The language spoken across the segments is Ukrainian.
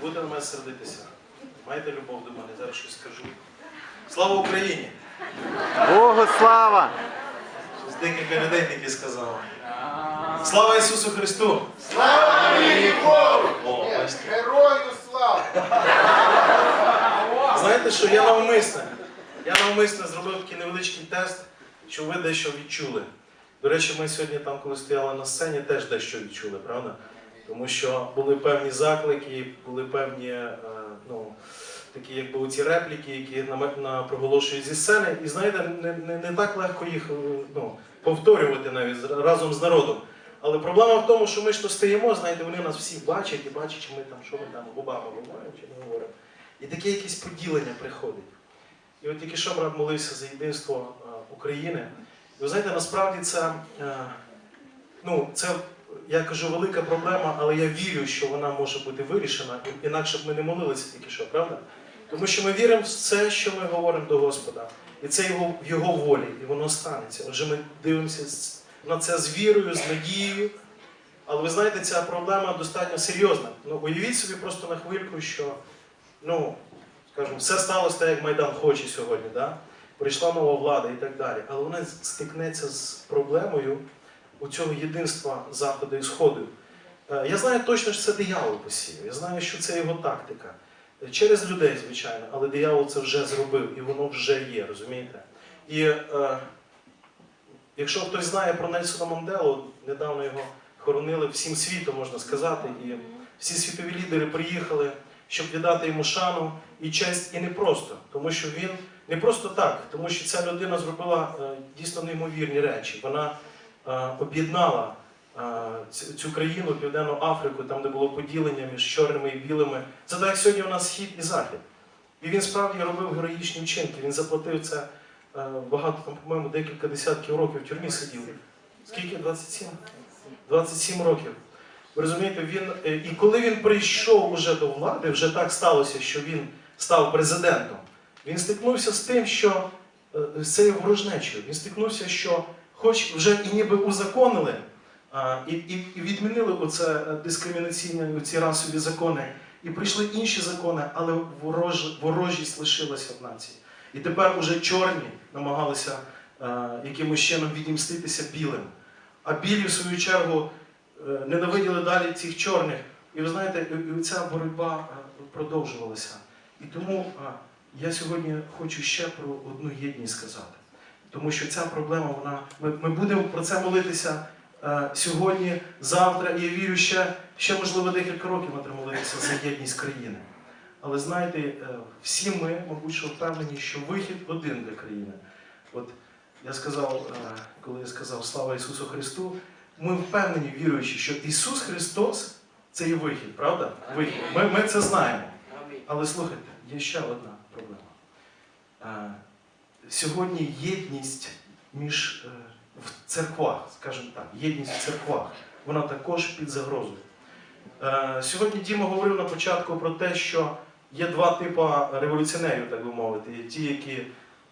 Будете на мене сердитися. Маєте любов до мене, зараз щось скажу. Слава Україні! Богу слава! Щось декілька людей таки сказали. Слава Ісусу Христу! О, бачите. Герою слава! Знаєте що, я навмисне. Я навмисне зробив такий невеличкий тест, щоб ви дещо відчули. До речі, ми сьогодні там, коли стояли на сцені, теж дещо відчули, правда? Тому що були певні заклики, були певні е, ну, такі, якби ці репліки, які проголошують зі сцени. І знаєте, не, не, не так легко їх е, ну, повторювати навіть разом з народом. Але проблема в тому, що ми ж то стоїмо, знаєте, вони нас всі бачать і бачать, чи ми там, що ми там губами говоримо, чи не говоримо. І таке якесь поділення приходить. І от тільки що брат молився за єдинство е, України. І ви знаєте, насправді це, ну, це, я кажу, велика проблема, але я вірю, що вона може бути вирішена, інакше б ми не молилися тільки що, правда? Тому що ми віримо в це, що ми говоримо до Господа. І це його, в його волі, і воно станеться. Отже, ми дивимося на це з вірою, з надією. Але ви знаєте, ця проблема достатньо серйозна. Ну, уявіть собі просто на хвильку, що ну, скажімо, все сталося так, як Майдан хоче сьогодні. Да? Прийшла нова влада і так далі. Але вона стикнеться з проблемою у цього єдинства Заходу і Сходу. Е, Я знаю точно, що це диявол посіяв. Я знаю, що це його тактика. Е, Через людей, звичайно, але диявол це вже зробив, і воно вже є, розумієте? І е, якщо хтось знає про Нельсона Манделу, недавно його хоронили всім світом, можна сказати, і всі світові лідери приїхали, щоб віддати йому шану і честь, і не просто, тому що він не просто так, тому що ця людина зробила е, дійсно неймовірні речі. Вона об'єднала е, цю- країну, Південну Африку, там, де було поділення між чорними і білими. Це так, як сьогодні у нас схід і захід. І він справді робив героїчні вчинки. Він заплатив це е, багато, там, по-моєму, декілька десятків років в тюрмі сидів. Скільки? 27? 27 років. Ви розумієте, він, е, і коли він прийшов уже до влади, вже так сталося, що він став президентом, він стикнувся з тим, що е, з цією ворожнечою. Він стикнувся, що хоч вже і ніби узаконили, і, і, відмінили оце дискримінаційні ці расові закони, і прийшли інші закони, але ворож, ворожість лишилася в нації. І тепер уже чорні намагалися якимось чином відімститися білим. А білі, в свою чергу, е, ненавиділи далі цих чорних. І ви знаєте, і- ця боротьба е, продовжувалася. І тому я сьогодні хочу ще про одну єдність сказати. Тому що ця проблема, вона. Ми, ми будемо про це молитися е, сьогодні, завтра, і я вірю, ще, ще можливо декілька років ми будемо молитися за єдність країни. Але знаєте, е, всі ми, мабуть, що впевнені, що вихід один для країни. От я сказав, е, коли я сказав слава Ісусу Христу, ми впевнені, віруючи, що Ісус Христос це є вихід, правда? Вихід. Ми, ми це знаємо. Але слухайте, є ще одна проблема. Сьогодні єдність між е, в церквах, скажімо так, єдність в церквах, вона також під загрозою. Е, Сьогодні Діма говорив на початку про те, що є два типи революціонерів, так би мовити. Є ті, які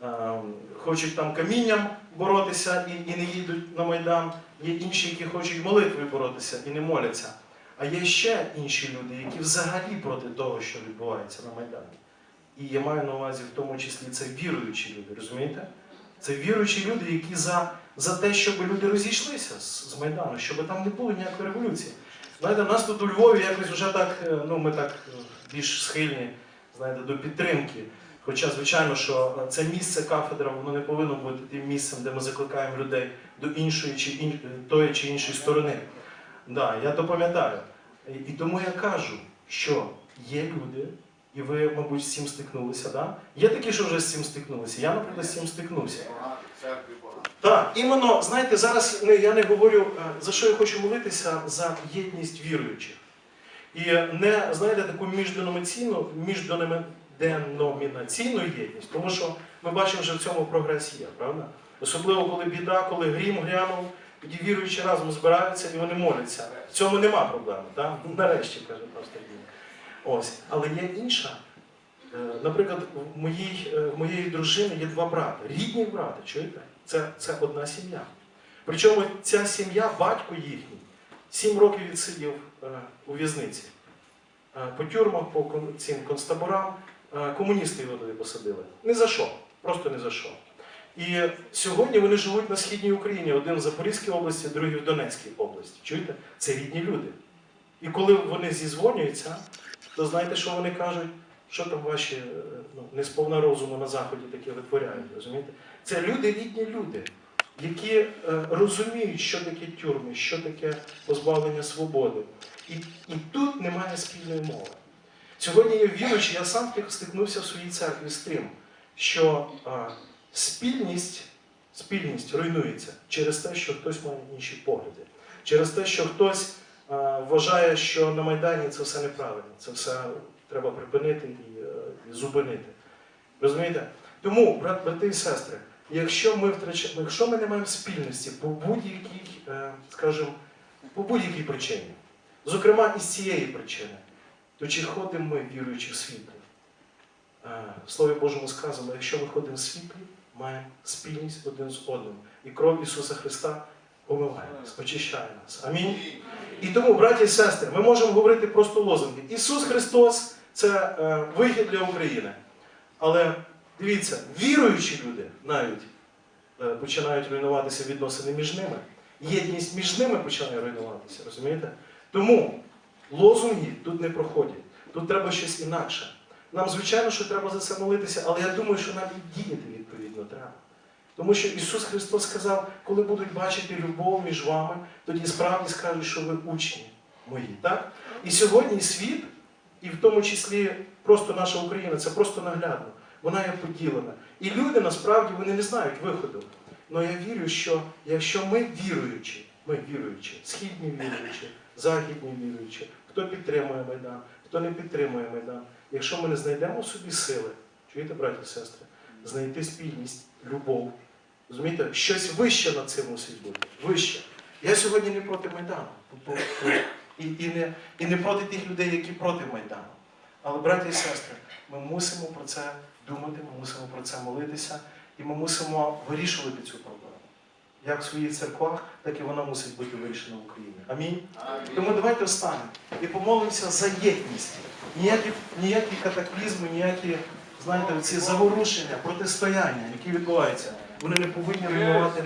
е, хочуть там камінням боротися і, і не їдуть на Майдан, є інші, які хочуть молитвою боротися і не моляться. А є ще інші люди, які взагалі проти того, що відбувається на Майдані. І я маю на увазі в тому числі це віруючі люди, розумієте? Це віруючі люди, які за, за те, щоб люди розійшлися з, з Майдану, щоб там не було ніякої революції. Знаєте, в нас тут у Львові якось вже так, е, ну ми так е, більш схильні знаєте, до підтримки. Хоча, звичайно, що це місце кафедра, воно не повинно бути тим місцем, де ми закликаємо людей до іншої чи ін... тої чи іншої сторони. Да, я то пам'ятаю. І тому я кажу, що є люди, і ви, мабуть, з цим стикнулися. Да? Є такі, що вже з цим стикнулися. Я, наприклад, з цим стикнувся. Так, іменно, знаєте, зараз я не говорю, е, за що я хочу молитися, за єдність віруючих. І не, знаєте, таку міжденомінаційну, міжденомінаційну єдність, тому що ми бачимо, що в цьому прогрес є, правда? Особливо, коли біда, коли грім грянув, тоді віруючі разом збираються і вони моляться. В цьому нема проблеми, так? Нарешті, каже пастор. Ось. Але є інша. Е, Наприклад, в моїй, е, в моєї дружини є два брати, рідні брати, чуєте? Це, це одна сім'я. Причому ця сім'я, батько їхній, сім років відсидів е, у в'язниці. по тюрмах, по цим концтаборам. Комуністи його туди посадили. Ні за що, просто ні за що. І сьогодні вони живуть на східній Україні, один в Запорізькій області, другий в Донецькій області. Чуєте? Це рідні люди. І коли вони зізвонюються, то знаєте, що вони кажуть? Що там ваші е, ну, несповна розуму на заході таке витворяють, розумієте? Це люди, рідні люди, які е, розуміють, що таке тюрми, що таке позбавлення свободи. І, і тут немає спільної мови. Сьогодні я віруючий, я сам стикнувся в своїй церкві з тим, що а, спільність, спільність руйнується через те, що хтось має інші погляди, через те, що хтось вважає, що на Майдані це все неправильно, це все треба припинити і, е, і зупинити. Розумієте? Тому, брат, брати і сестри, якщо ми втрачаємо, якщо ми не маємо спільності по будь-якій, е, скажімо, по будь-якій причині, зокрема із цієї причини, то чи ходимо ми віруючи в світлі? Е, В Слові Божому сказано, якщо ми ходимо в світлі, маємо спільність один з одним. І кров Ісуса Христа омиває нас, очищає нас. Амінь. І тому, браті і сестри, ми можемо говорити просто лозунги. Ісус Христос це е, вихід для України. Але дивіться, віруючі люди навіть е, починають руйнуватися відносини між ними. Єдність між ними починає руйнуватися, розумієте? Тому лозунги тут не проходять. Тут треба щось інакше. Нам, звичайно, що треба за це молитися, але я думаю, що нам і діяти відповідно треба. Тому що Ісус Христос сказав, коли будуть бачити любов між вами, тоді справді скажуть, що ви учні мої. Так? І сьогодні світ, і в тому числі просто наша Україна, це просто наглядно. Вона є поділена. І люди насправді вони не знають виходу. Але я вірю, що якщо ми віруючі, ми віруючі, східні віруючі, західні віруючі, хто підтримує Майдан, хто не підтримує Майдан, якщо ми не знайдемо в собі сили, чуєте, браті і сестри, знайти спільність, любов, розумієте, щось вище над цим мусить бути. Вище. Я сьогодні не проти Майдану. І, і, не, і не проти тих людей, які проти Майдану. Але, браті і сестри, ми мусимо про це думати, ми мусимо про це молитися, і ми мусимо вирішувати цю проблему. Як в своїх церквах, так і вона мусить бути вирішена в Україні. Амінь. Тому давайте встанемо і помолимося за єдність. Ніякі, ніякі катаклізми, ніякі, знаєте, ці заворушення, протистояння, які відбуваються, вони не повинні руйнувати